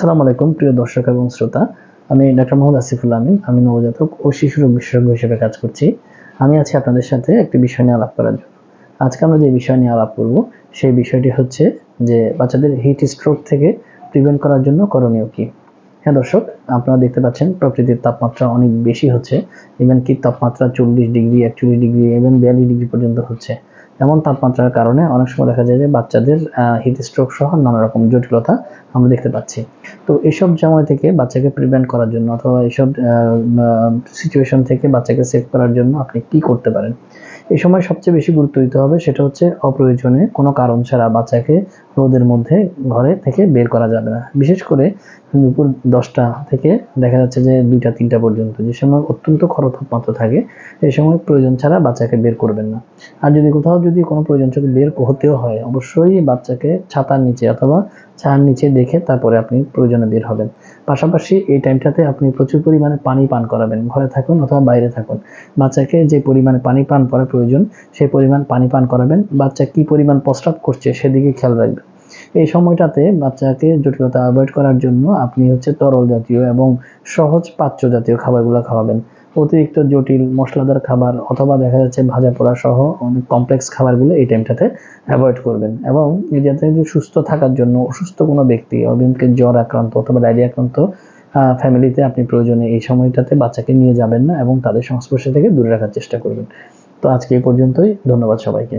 আসসালামু আলাইকুম, প্রিয় দর্শক এবং শ্রোতা। আমি ডাক্তার মোহাম্মদ আসিফুল আমিন, আমি নবজাতক ও শিশু রোগ বিশেষজ্ঞ হিসেবে কাজ করছি। আমি আছি আপনাদের সাথে একটি বিষয় নিয়ে আলাপ করার জন্য। আজকে আমরা যে বিষয় নিয়ে আলাপ করব, সেই বিষয়টি হচ্ছে যে বাচ্চাদের হিট স্ট্রোক থেকে প্রিভেন্ট করার জন্য করণীয় কি। হ্যাঁ দর্শক, আপনারা দেখতে পাচ্ছেন প্রকৃতির তাপমাত্রা অনেক বেশি হচ্ছে। ইভেন কি তাপমাত্রা চল্লিশ ডিগ্রি, একচল্লিশ ডিগ্রি ইভেন বিয়াল্লিশ ডিগ্রি পর্যন্ত হচ্ছে। এমন তাপমাত্রার কারণে অনেক সময় দেখা যায় যে বাচ্চাদের হিট স্ট্রোক সহ নানা রকম জটিলতা আমরা দেখতে পাচ্ছি। তো এসব সময় থেকে বাচ্চাকে প্রিভেন্ট করার জন্য অথবা এসব সিচুয়েশন থেকে বাচ্চাকে সেভ করার জন্য আপনি কি করতে পারেন? এই সময় সবচেয়ে বেশি গুরুত্ব দিতে হবে সেটা হচ্ছে অপ্রয়োজনে কোনো কারণ ছাড়া বাচ্চাকে রোদের মধ্যে ঘরে থেকে বের করা যাবে না। বিশেষ করে দুপুর দশটা থেকে দেখা যাচ্ছে যে দুইটা, তিনটা পর্যন্ত যে সময় অত্যন্ত খরচ তাপমাত্রা থাকে, এই সময় প্রয়োজন ছাড়া বাচ্চাকে বের করবেন না। আর যদি কোথাও যদি কোনো প্রয়োজন ছাড়া বের হতেও হয়, অবশ্যই বাচ্চাকে ছাতার নিচে অথবা ছায়ার নিচে দেখে তারপরে আপনি প্রয়োজনে বের হবেন। পাশাপাশি এই টাইমটাতে আপনি প্রচুর পরিমাণে পানি পান করাবেন। ঘরে থাকুন অথবা বাইরে থাকুন। বাচ্চাকে যে পরিমাণে পানি পান করা প্রয়োজন সেই পরিমাণ পানি পান করাবেন। বাচ্চা কি পরিমাণ প্রস্রাব করছে সেদিকে খেয়াল রাখবেন। এই সময়টাতে বাচ্চাকে জটিলতা অ্যাভয়েড করার জন্য আপনি হচ্ছে তরল জাতীয় এবং সহজ পাচ্য জাতীয় খাবারগুলো খাওয়াবেন। অতিরিক্ত জটিল, মশলাদার খাবার অথবা দেখা যাচ্ছে ভাজা পোড়া সহ অনেক কমপ্লেক্স খাবারগুলো এই টাইমটাতে অ্যাভয়েড করবেন এবং যাতে সুস্থ থাকার জন্য অসুস্থ কোনো ব্যক্তি অভিনকে জ্বর আক্রান্ত অথবা ডায়রিয়া আক্রান্ত ফ্যামিলিতে আপনি প্রয়োজনে এই সময়টাতে বাচ্চাকে নিয়ে যাবেন না এবং তাদের সংস্পর্শ থেকে দূরে রাখার চেষ্টা করবেন। তো আজকে এই পর্যন্তই, ধন্যবাদ সবাইকে।